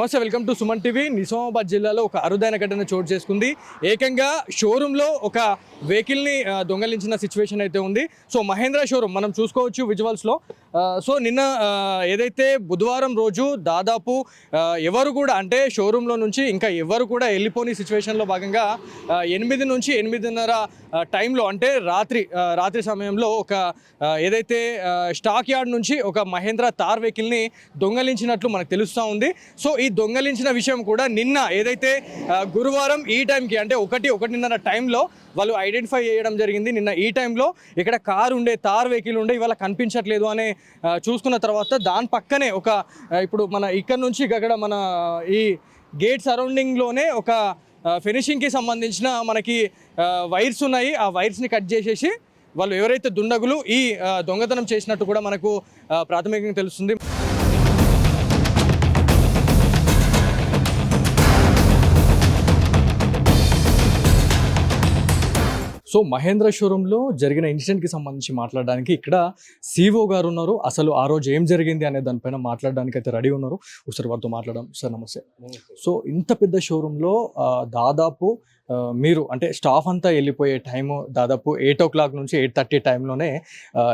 నమస్తే welcome to Suman TV. Nizamabad జిల్లాలో ఒక అరుదైన ఘటన చోటు చేసుకుంది. ఏకంగా షోరూంలో ఒక వెహికల్ని దొంగలించిన సిచ్యువేషన్ అయితే ఉంది. సో మహేంద్ర షోరూమ్ మనం చూసుకోవచ్చు విజువల్స్లో సో నిన్న ఏదైతే బుధవారం రోజు దాదాపు ఎవరు కూడా అంటే షోరూంలో నుంచి ఇంకా ఎవరు కూడా వెళ్ళిపోని సిచ్యువేషన్లో భాగంగా ఎనిమిది నుంచి ఎనిమిదిన్నర టైంలో అంటే రాత్రి రాత్రి సమయంలో ఒక ఏదైతే స్టాక్ యార్డ్ నుంచి ఒక మహేంద్ర తార్ వెహికల్ని దొంగలించినట్లు మనకు తెలుస్తూ ఉంది. సో ఈ దొంగలించిన విషయం కూడా నిన్న ఏదైతే గురువారం ఈ టైంకి అంటే ఒకటి ఒకటిన్నర టైంలో వాళ్ళు ఐడెంటిఫై చేయడం జరిగింది. నిన్న ఈ టైంలో ఇక్కడ కారు ఉండే తార్ వెహికల్ ఉండే ఇవాళ కనిపించట్లేదు అనే చూసుకున్న తర్వాత దాని పక్కనే ఒక ఇప్పుడు మన ఇక్కడ నుంచి ఇక్కడ మన ఈ గేట్ సరౌండింగ్లోనే ఒక ఫినిషింగ్కి సంబంధించిన మనకి వైర్స్ ఉన్నాయి. ఆ వైర్స్ని కట్ చేసేసి వాళ్ళు ఎవరైతే దుండగులు ఈ దొంగతనం చేసినట్టు కూడా మనకు ప్రాథమికంగా తెలుస్తుంది. సో మహేంద్ర షోరూంలో జరిగిన ఇన్సిడెంట్కి సంబంధించి మాట్లాడడానికి ఇక్కడ సిఓ గారు ఉన్నారు. అసలు ఆ రోజు ఏం జరిగింది అనే దానిపైన మాట్లాడడానికి అయితే రెడీ ఉన్నారు. ఒకసారి వారితో మాట్లాడడం సార్ నమస్తే. సో ఇంత పెద్ద షోరూంలో దాదాపు మీరు అంటే స్టాఫ్ అంతా వెళ్ళిపోయే టైము దాదాపు ఎయిట్ ఓ క్లాక్ నుంచి ఎయిట్ థర్టీ టైంలోనే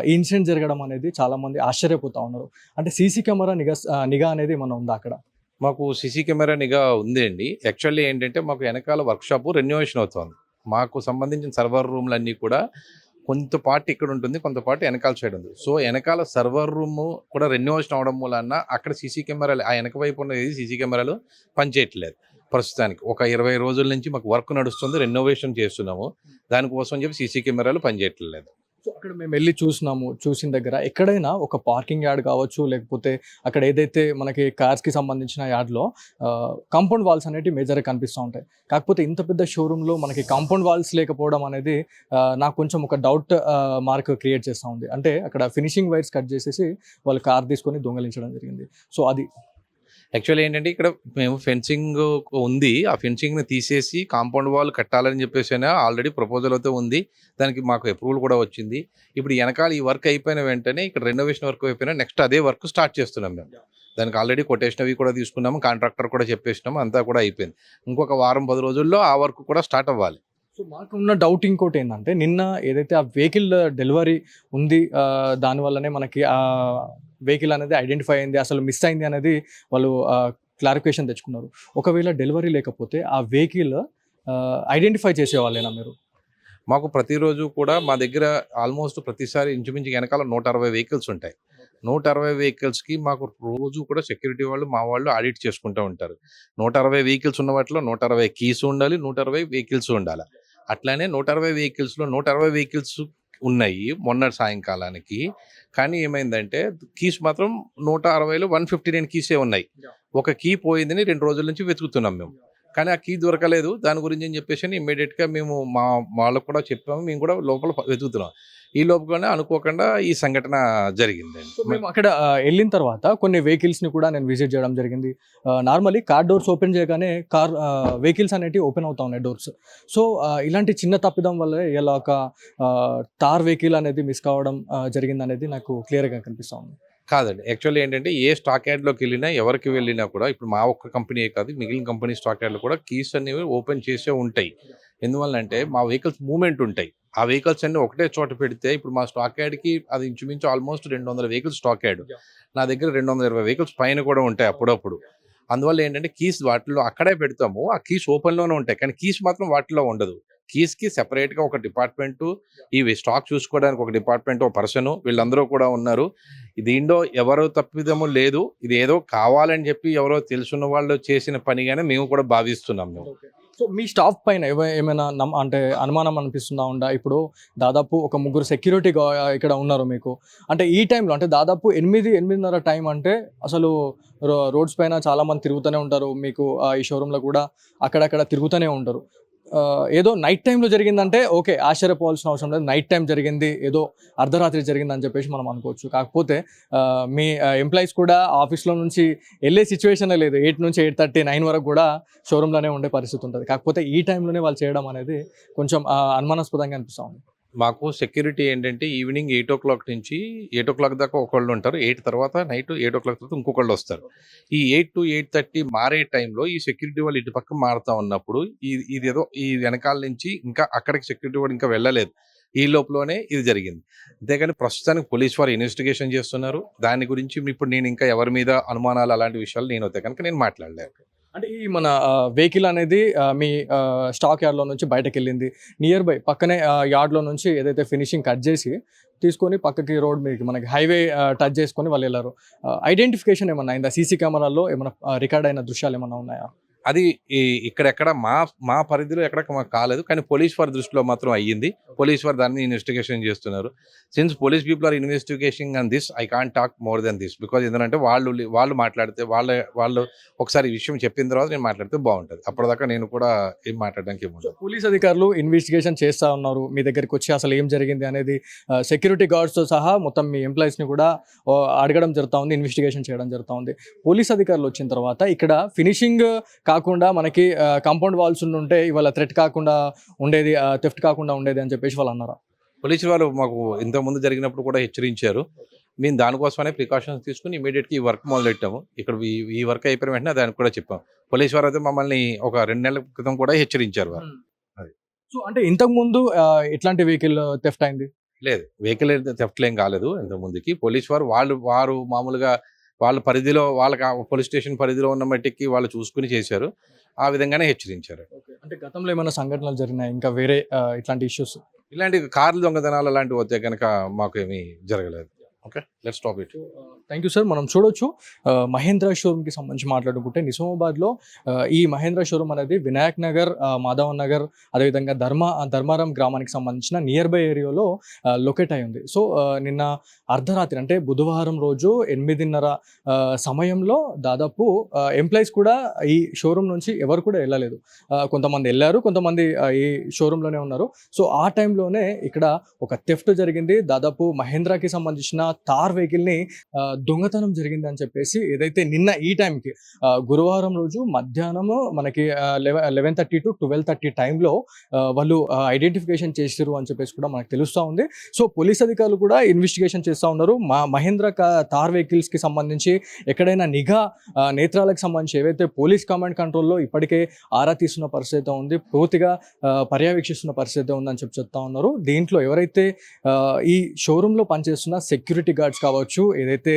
ఈ ఇన్సిడెంట్ జరగడం అనేది చాలామంది ఆశ్చర్యపోతూ ఉన్నారు. అంటే సీసీ కెమెరా నిఘా నిఘా అనేది మనం ఉందా అక్కడ? మాకు సీసీ కెమెరా నిఘా ఉంది అండి. యాక్చువల్లీ ఏంటంటే మాకు వెనకాల వర్క్షాప్ రెన్యువేషన్ అవుతుంది. మాకు సంబంధించిన సర్వర్ రూమ్లన్నీ కూడా కొంత పార్ట్ ఇక్కడ ఉంటుంది కొంత పార్ట్ వెనకాల సైడ్ ఉంది. సో వెనకాల సర్వర్ రూమ్ కూడా రెన్యూవేషన్ అవడం మూలన అక్కడ సీసీ కెమెరాలు ఆ వెనక వైపు ఉన్నది సీసీ కెమెరాలు పనిచేయట్లేదు. ప్రస్తుతానికి ఒక ఇరవై రోజుల నుంచి మాకు వర్క్ నడుస్తుంది రెనోవేషన్ చేస్తున్నాము. దానికోసం చెప్పి సీసీ కెమెరాలు పనిచేయట్లేదు. అక్కడ మేము వెళ్ళి చూసినాము చూసిన దగ్గర ఎక్కడైనా ఒక పార్కింగ్ యార్డ్ కావచ్చు లేకపోతే అక్కడ ఏదైతే మనకి కార్స్కి సంబంధించిన యార్డ్లో కాంపౌండ్ వాల్స్ అనేవి మేజర్గా కనిపిస్తూ ఉంటాయి. కాకపోతే ఇంత పెద్ద షోరూంలో మనకి కాంపౌండ్ వాల్స్ లేకపోవడం అనేది నాకు కొంచెం ఒక డౌట్ మార్క్ క్రియేట్ చేస్తూ ఉంది. అంటే అక్కడ ఫినిషింగ్ వైర్స్ కట్ చేసేసి వాళ్ళు కార్ తీసుకొని దొంగలించడం జరిగింది. సో అది యాక్చువల్లీ ఏంటంటే ఇక్కడ మేము ఫెన్సింగ్ ఉంది. ఆ ఫెన్సింగ్ని తీసేసి కాంపౌండ్ వాల్ కట్టాలని చెప్పేసి ఆల్రెడీ ప్రపోజల్ అయితే ఉంది. దానికి మాకు అప్రూవల్ కూడా వచ్చింది. ఇప్పుడు వెనకాల ఈ వర్క్ అయిపోయిన వెంటనే ఇక్కడ రెనోవేషన్ వర్క్ అయిపోయినా నెక్స్ట్ అదే వర్క్ స్టార్ట్ చేస్తున్నాం మేము. దానికి ఆల్రెడీ కొటేషన్ అవి కూడా తీసుకున్నాము. కాంట్రాక్టర్ కూడా చెప్పేసినాము. అంతా కూడా అయిపోయింది. ఇంకొక వారం పది రోజుల్లో ఆ వర్క్ కూడా స్టార్ట్ అవ్వాలి. సో మాకు ఉన్న డౌట్ ఇంకోటి ఏంటంటే నిన్న ఏదైతే ఆ వెహికల్ డెలివరీ ఉంది దానివల్లనే మనకి ఆ వెహికల్ అనేది ఐడెంటిఫై అయింది అసలు మిస్ అయింది అనేది వాళ్ళు క్లారిఫికేషన్ తెచ్చుకున్నారు. ఒకవేళ డెలివరీ లేకపోతే ఆ వెహికల్ ఐడెంటిఫై చేసేవాళ్ళేనా మీరు? మాకు ప్రతిరోజు కూడా మా దగ్గర ఆల్మోస్ట్ ప్రతిసారి ఇంచుమించు వెనకాల నూట అరవై వెహికల్స్ ఉంటాయి. నూట అరవై వెహికల్స్కి మాకు రోజు కూడా సెక్యూరిటీ వాళ్ళు మా వాళ్ళు ఆడిట్ చేసుకుంటూ ఉంటారు. నూట అరవై వెహికల్స్ ఉన్న వాటిలో నూట అరవై కీస్ ఉండాలి నూట అరవై వెహికల్స్ ఉండాలి. అట్లానే నూట అరవై వెహికల్స్లో నూట అరవై వెహికల్స్ ఉన్నాయి మొన్న సాయంకాలానికి. కానీ ఏమైందంటే కీస్ మాత్రం నూట అరవైలో వన్ ఫిఫ్టీ నైన్ కీసే ఉన్నాయి. ఒక కీ పోయిందని రెండు రోజుల నుంచి వెతుకుతున్నాం మేము. కానీ ఆ కీ దొరకలేదు. దాని గురించి అని చెప్పేసి ఇమ్మీడియట్గా మేము మా వాళ్ళకు కూడా చెప్పాము. మేము కూడా లోపల వెతుకుతున్నాం. ఈ లోపలనే అనుకోకుండా ఈ సంఘటన జరిగిందండి. మేము అక్కడ వెళ్ళిన తర్వాత కొన్ని వెహికల్స్ని కూడా నేను విజిట్ చేయడం జరిగింది. నార్మల్లీ కార్ డోర్స్ ఓపెన్ చేయగానే కార్ వెహికల్స్ అనేటివి ఓపెన్ అవుతా ఉన్నాయి డోర్స్. సో ఇలాంటి చిన్న తప్పిదం వల్ల ఇలా ఒక తార్ వెహికల్ అనేది మిస్ కావడం జరిగింది అనేది నాకు క్లియర్గా కనిపిస్తూ ఉంది. కాదండి. యాక్చువల్లీ ఏంటంటే ఏ స్టాక్ యాడ్లోకి వెళ్ళినా ఎవరికి వెళ్ళినా కూడా ఇప్పుడు మా ఒక్క కంపెనీ కాదు మిగిలిన కంపెనీ స్టాక్ యాడ్లో కూడా కీస్ అనేవి ఓపెన్ చేసే ఉంటాయి. ఎందువల్ల అంటే మా వెహికల్స్ మూమెంట్ ఉంటాయి. ఆ వెహికల్స్ అన్ని ఒకటే చోట పెడితే ఇప్పుడు మా స్టాక్ యాడ్కి అది ఇంచుమించు ఆల్మోస్ట్ రెండు వందల వెహికల్స్ స్టాక్ యాడ్. నా దగ్గర రెండు వందల ఇరవై వెహికల్స్ పైన కూడా ఉంటాయి అప్పుడప్పుడు. అందువల్ల ఏంటంటే కీస్ వాటిలో అక్కడే పెడతాము. ఆ కీస్ ఓపెన్లోనే ఉంటాయి. కానీ కీస్ మాత్రం వాటిలో ఉండదు. కీస్కి సెపరేట్గా ఒక డిపార్ట్మెంటు ఈ స్టాక్ చూసుకోవడానికి ఒక డిపార్ట్మెంట్ ఒక పర్సన్ వీళ్ళందరూ కూడా ఉన్నారు. దీంట్లో ఎవరో తప్పిదము లేదు. ఇది ఏదో కావాలని చెప్పి ఎవరో తెలుసున్న వాళ్ళు చేసిన పనిగానే మేము కూడా భావిస్తున్నాం మేము. సో మీ స్టాఫ్ పైన ఏమైనా నమ్ అంటే అనుమానం అనిపిస్తుందా ఉందా? ఇప్పుడు దాదాపు ఒక ముగ్గురు సెక్యూరిటీ ఇక్కడ ఉన్నారు మీకు. అంటే ఈ టైంలో అంటే దాదాపు ఎనిమిది ఎనిమిదిన్నర టైం అంటే అసలు రోడ్స్ పైన చాలా మంది తిరుగుతూనే ఉంటారు. మీకు ఈ షోరూంలో కూడా అక్కడక్కడ తిరుగుతూనే ఉంటారు. ఏదో నైట్ టైంలో జరిగిందంటే ఓకే ఆశ్చర్యపోవాల్సిన అవసరం లేదు. నైట్ టైం జరిగింది ఏదో అర్ధరాత్రి జరిగింది అని చెప్పేసి మనం అనుకోవచ్చు. కాకపోతే మీ ఎంప్లాయీస్ కూడా ఆఫీస్లో నుంచి వెళ్ళే సిచ్యువేషనే లేదు. ఎయిట్ నుంచి ఎయిట్ థర్టీ నైన్ వరకు కూడా షోరూంలోనే ఉండే పరిస్థితి ఉంటుంది. కాకపోతే ఈ టైంలోనే వాళ్ళు చేయడం అనేది కొంచెం అనుమానాస్పదంగా అనిపిస్తూ ఉంది. మాకు సెక్యూరిటీ ఏంటంటే ఈవినింగ్ ఎయిట్ ఓ క్లాక్ నుంచి ఎయిట్ ఓ క్లాక్ దాకా ఒకళ్ళు ఉంటారు. ఎయిట్ తర్వాత నైట్ ఎయిట్ ఓ క్లాక్ తర్వాత ఇంకొకళ్ళు వస్తారు. ఈ ఎయిట్ టు ఎయిట్ థర్టీ మారే టైంలో ఈ సెక్యూరిటీ వాళ్ళు ఇటు పక్క మారుతా ఉన్నప్పుడు ఈ- ఇది ఏదో ఈ వెనకాల నుంచి ఇంకా అక్కడికి సెక్యూరిటీ వాడు ఇంకా వెళ్ళలేదు. ఈ లోపలనే ఇది జరిగింది. అంతేగాని ప్రస్తుతానికి పోలీస్ వారు ఇన్వెస్టిగేషన్ చేస్తున్నారు. దాని గురించి ఇప్పుడు నేను ఇంకా ఎవరి మీద అనుమానాలు అలాంటి విషయాలు నేను అవుతాయి కనుక నేను మాట్లాడలేదు. అంటే ఈ మన వెహికల్ అనేది మీ స్టాక్ యార్డ్లో నుంచి బయటకు వెళ్ళింది నియర్ బై పక్కనే యార్డ్లో నుంచి ఏదైతే ఫినిషింగ్ కట్ చేసి తీసుకొని పక్కకి రోడ్ మీదకి మనకి హైవే టచ్ చేసుకొని వాళ్ళు వెళ్ళారు. ఐడెంటిఫికేషన్ ఏమన్నా అయిందా? సీసీ కెమెరాల్లో ఏమైనా రికార్డ్ అయిన దృశ్యాలు ఏమైనా ఉన్నాయా? అది ఇక్కడెక్కడ మా మా పరిధిలో ఎక్కడ మాకు కాలేదు కానీ పోలీస్ వారి దృష్టిలో మాత్రం అయ్యింది. పోలీస్ వారు దాన్ని ఇన్వెస్టిగేషన్ చేస్తున్నారు. Since police people are investigation on this I can't talk more than this because ఎందుకంటే వాళ్ళు వాళ్ళు మాట్లాడితే వాళ్ళ వాళ్ళు ఒకసారి విషయం చెప్పిన తర్వాత నేను మాట్లాడితే బాగుంటుంది. అప్పటిదాకా నేను కూడా ఏం మాట్లాడడానికి ఏముండదు పోలీస్ అధికారులు ఇన్వెస్టిగేషన్ చేస్తా ఉన్నారు. మీ దగ్గరికి వచ్చి అసలు ఏం జరిగింది అనేది సెక్యూరిటీ గార్డ్స్తో సహా మొత్తం మీ ఎంప్లాయీస్ని కూడా అడగడం జరుగుతూ ఉంది ఇన్వెస్టిగేషన్ చేయడం జరుగుతూ ఉంది. పోలీస్ అధికారులు వచ్చిన తర్వాత ఇక్కడ ఫినిషింగ్ కాకుండా మనకి కాంపౌండ్ వాల్స్ ఉంటే ఇవాళ థ్రెట్ కాకుండా ఉండేది థెఫ్ట్ కాకుండా ఉండేది అని చెప్పేసి వాళ్ళు అన్నారు? పోలీసు వాళ్ళు మాకు ఇంతకుముందు జరిగినప్పుడు కూడా హెచ్చరించారు. మేము దానికోసమనే ప్రికాషన్స్ తీసుకుని ఇమీడియట్గా ఈ వర్క్ మొదలెట్టాము. ఇక్కడ ఈ- వర్క్ అయిపోయిన వెంటనే దానికి కూడా చెప్పాం. పోలీస్ వారు అయితే మమ్మల్ని ఒక రెండు నెలల క్రితం కూడా హెచ్చరించారు వారు. అది. సో అంటే ఇంతకు ముందు ఆ, ఎట్లాంటి వెహికల్ థెఫ్ట్ అయింది? లేదు వెహికల్ థెఫ్ట్ ఏం కాలేదు ఇంత ముందుకి. పోలీస్ వారు వాళ్ళు వారు మామూలుగా వాళ్ళ పరిధిలో వాళ్ళకి పోలీస్ స్టేషన్ పరిధిలో ఉన్న మట్టికి వాళ్ళు చూసుకుని చేశారు. ఆ విధంగానే హెచ్చరించారు. అంటే గతంలో ఏమైనా సంఘటనలు జరిగినాయి? ఇంకా వేరే ఇట్లాంటి ఇష్యూస్ ఇలాంటి కార్లు దొంగతనాలు అలాంటివి వస్తే కనుక మాకు ఏమీ జరగలేదు. Okay let's stop it thank you sir మనం చూడొచ్చు. Uh, మహేంద్ర మహేంద్ర షోరూమ్కి సంబంధించి మాట్లాడుకుంటే నిజామాబాద్లో లో ఈ మహేంద్ర షోరూమ్ అనేది వినాయక్ నగర్ uh, మాధవ నగర్ అదేవిధంగా ధర్మ ధర్మారం గ్రామానికి సంబంధించిన నియర్ బై ఏరియాలో లొకేట్ అయి ఉంది. సో నిన్న అర్ధరాత్రి అంటే బుధవారం రోజు ఎనిమిదిన్నర సమయంలో దాదాపు ఎంప్లాయీస్ కూడా ఈ షోరూమ్ నుంచి ఎవరు కూడా వెళ్ళలేదు. కొంతమంది వెళ్ళారు కొంతమంది ఈ షోరూంలోనే ఉన్నారు. సో ఆ టైంలోనే ఇక్కడ ఒక థెఫ్ట్ జరిగింది. దాదాపు మహేంద్రాకి సంబంధించిన తార్ వెహికల్ని దొంగతనం జరిగింది అని చెప్పేసి ఏదైతే నిన్న ఈ టైంకి గురువారం రోజు మధ్యాహ్నము మనకి eleven thirty to twelve thirty టైంలో వాళ్ళు ఐడెంటిఫికేషన్ చేసారు అని చెప్పేసి కూడా మనకు తెలుస్తూ ఉంది. సో పోలీస్ అధికారులు కూడా ఇన్వెస్టిగేషన్ చేస్తూ ఉన్నారు. మా మహేంద్ర తార్ వెహికల్స్కి సంబంధించి ఎక్కడైనా నిఘా నేత్రాలకు సంబంధించి ఏవైతే పోలీస్ కమాండ్ కంట్రోల్లో ఇప్పటికే ఆరా తీస్తున్న పరిస్థితి ఉంది పూర్తిగా పర్యవేక్షిస్తున్న పరిస్థితి ఉందని చెప్పి చెప్తా ఉన్నారు. దీంట్లో ఎవరైతే ఈ షోరూంలో పనిచేస్తున్న సెక్యూరిటీ గార్డ్స్ కావచ్చు ఏదైతే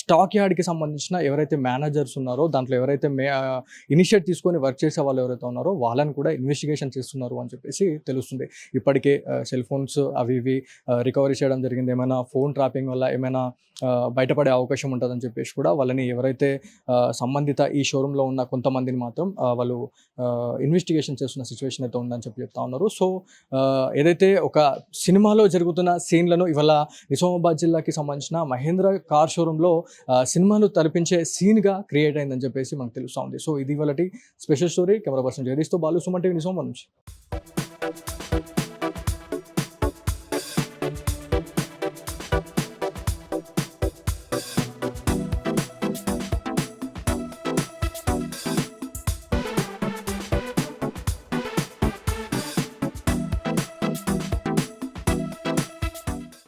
స్టాక్ యార్డ్కి సంబంధించిన ఎవరైతే మేనేజర్స్ ఉన్నారో దాంట్లో ఎవరైతే మే ఇనిషియేట్ తీసుకొని వర్క్ చేసే వాళ్ళు ఎవరైతే ఉన్నారో వాళ్ళని కూడా ఇన్వెస్టిగేషన్ చేస్తున్నారు అని చెప్పేసి తెలుస్తుంది. ఇప్పటికే సెల్ ఫోన్స్ అవి ఇవి రికవరీ చేయడం జరిగింది. ఏమైనా ఫోన్ ట్రాపింగ్ వల్ల ఏమైనా బయటపడే అవకాశం ఉంటుందని చెప్పేసి కూడా వాళ్ళని ఎవరైతే సంబంధిత ఈ షోరూంలో ఉన్న కొంతమందిని మాత్రం వాళ్ళు ఇన్వెస్టిగేషన్ చేస్తున్న సిచ్యువేషన్ అయితే ఉందని చెప్పి చెప్తా ఉన్నారు. సో ఏదైతే ఒక సినిమాలో జరుగుతున్న సీన్లను ఇవాళ నిజామాబాద్ జిల్లాకి సంబంధించిన మహేంద్ర కార్ షోరూంలో ఆ, సినిమాలు తలపించే సీన్గా క్రియేట్ అయిందని చెప్పేసి మనకు తెలుస్తూ ఉంది సో ఇది వాళ్ళటి స్పెషల్ స్టోరీ కెమెరా పర్సన్ జగదీష్తో బాలు సుమన్ టీవీ నుంచి.